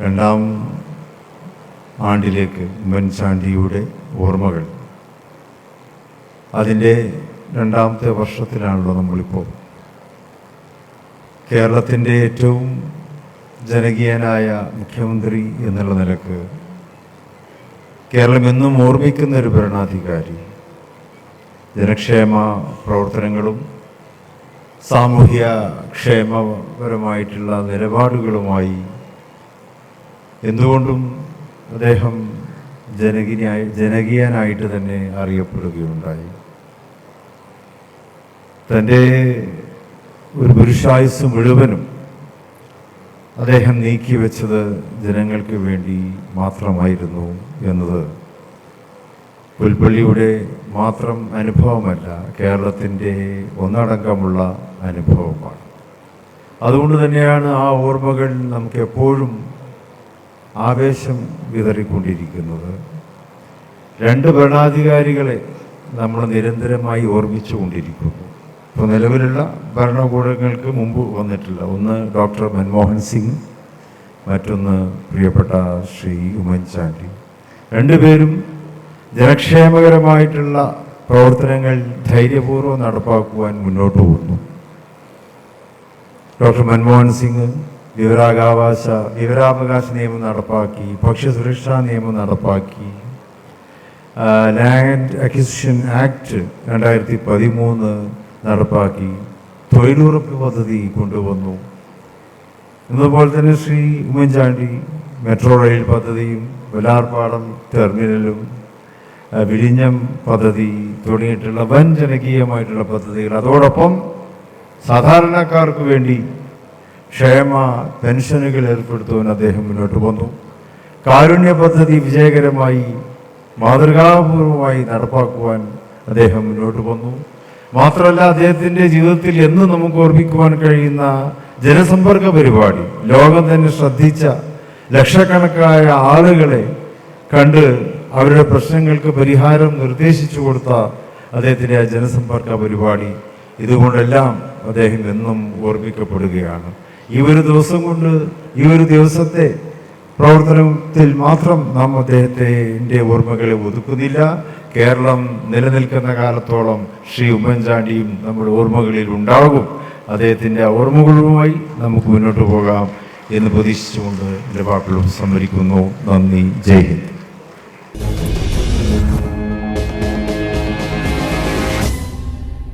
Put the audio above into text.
രണ്ടാം ആണ്ടിലേക്ക് ഉമ്മൻചാണ്ടിയുടെ ഓർമ്മകൾ. അതിന്റെ രണ്ടാമത്തെ വർഷത്തിലാണല്ലോ നമ്മളിപ്പോൾ. കേരളത്തിന്റെ ഏറ്റവും ജനകീയനായ മുഖ്യമന്ത്രി എന്നുള്ള നിലയ്ക്ക് കേരളം എന്നും ഓർമ്മിക്കുന്ന ഒരു ഭരണാധികാരി ജനക്ഷേമ പ്രവർത്തനങ്ങളും സാമൂഹ്യ ക്ഷേമപരമായിട്ടുള്ള നിലപാടുകളുമായി എന്തുകൊണ്ടും അദ്ദേഹം ജനകീയായി ജനകീയനായിട്ട് തന്നെ അറിയപ്പെടുകയുണ്ടായി. തന്റെ ഒരു പുരുഷായുസ് മുഴുവനും അദ്ദേഹം നീക്കിവെച്ചത് ജനങ്ങൾക്ക് വേണ്ടി മാത്രമായിരുന്നു എന്നത് പുൽപ്പള്ളിയുടെ മാത്രം അനുഭവമല്ല കേരളത്തിന്റെ ഒന്നടങ്കമുള്ള അനുഭവമാണ്. അതുകൊണ്ട് തന്നെയാണ് ആ ഓർമ്മകൾ നമുക്ക് എപ്പോഴും ആവേശം വിതറിക്കൊണ്ടിരിക്കുന്നത്. രണ്ട് ഭരണാധികാരികളെ നമ്മൾ നിരന്തരമായി ഓർമ്മിച്ചു കൊണ്ടിരിക്കുന്നു. ഇപ്പോൾ നിലവിലുള്ള ഭരണകൂടങ്ങൾക്ക് മുമ്പ് വന്നിട്ടില്ല. ഒന്ന് ഡോക്ടർ മൻമോഹൻ സിംഗ് മറ്റൊന്ന് പ്രിയപ്പെട്ട ശ്രീ ഉമ്മൻചാണ്ടി. രണ്ടുപേരും ജനക്ഷേമകരമായിട്ടുള്ള പ്രവർത്തനങ്ങൾ ധൈര്യപൂർവം നടപ്പാക്കുവാൻ മുന്നോട്ട് പോകുന്നു. ഡോക്ടർ മൻമോഹൻ സിംഗ് വിവരാവകാശ വിവരാവകാശ നിയമം നടപ്പാക്കി ഭക്ഷ്യസുരക്ഷാ നിയമം നടപ്പാക്കി. ലാൻഡ് അക്വിസിഷൻ ആക്ട് രണ്ടായിരത്തി പതിമൂന്ന് നടപ്പാക്കി. തൊഴിലുറപ്പ് പദ്ധതി കൊണ്ടുവന്നു. എന്നതുപോലെ തന്നെ ശ്രീ ഉമ്മൻചാണ്ടി മെട്രോ റെയിൽ പദ്ധതിയും വെലാർപാടം ടെർമിനലും വിഴിഞ്ഞം പദ്ധതി തുടങ്ങിയിട്ടുള്ള വൻ ജനകീയമായിട്ടുള്ള പദ്ധതികൾ. അതോടൊപ്പം സാധാരണക്കാർക്ക് വേണ്ടി ക്ഷേമ പെൻഷനുകൾ ഏർപ്പെടുത്തുവാൻ അദ്ദേഹം മുന്നോട്ട് വന്നു. കാരുണ്യ പദ്ധതി വിജയകരമായി മാതൃകാപൂർവമായി നടപ്പാക്കുവാൻ അദ്ദേഹം മുന്നോട്ട് വന്നു. മാത്രമല്ല അദ്ദേഹത്തിന്റെ ജീവിതത്തിൽ എന്നും നമുക്ക് ഓർമ്മിക്കുവാൻ കഴിയുന്ന ജനസമ്പർക്ക പരിപാടി ലോകം തന്നെ ശ്രദ്ധിച്ച ലക്ഷക്കണക്കായ ആളുകളെ കണ്ട് അവരുടെ പ്രശ്നങ്ങൾക്ക് പരിഹാരം നിർദ്ദേശിച്ചു കൊടുത്ത അദ്ദേഹത്തിന്റെ ജനസമ്പർക്ക പരിപാടി. ഇതുകൊണ്ടെല്ലാം അദ്ദേഹം എന്നും ഓർമ്മിക്കപ്പെടുകയാണ്. ഈ ഒരു ദിവസം കൊണ്ട് ഈ ഒരു ദിവസത്തെ പ്രവർത്തനത്തിൽ മാത്രം നാം അദ്ദേഹത്തിന്റെ ഓർമ്മകളെ ഒതുക്കുന്നില്ല. കേരളം നിലനിൽക്കുന്ന കാലത്തോളം ശ്രീ ഉമ്മൻചാണ്ടിയും നമ്മുടെ ഓർമ്മകളിൽ ഉണ്ടാകും. അദ്ദേഹത്തിന്റെ ഓർമ്മകളുമായി നമുക്ക് മുന്നോട്ട് പോകാം എന്ന് പ്രതീക്ഷിച്ചുകൊണ്ട് എന്റെ വാക്കുകളും സംവരിക്കുന്നു നന്ദി. ജയ് ഹിന്ദ്.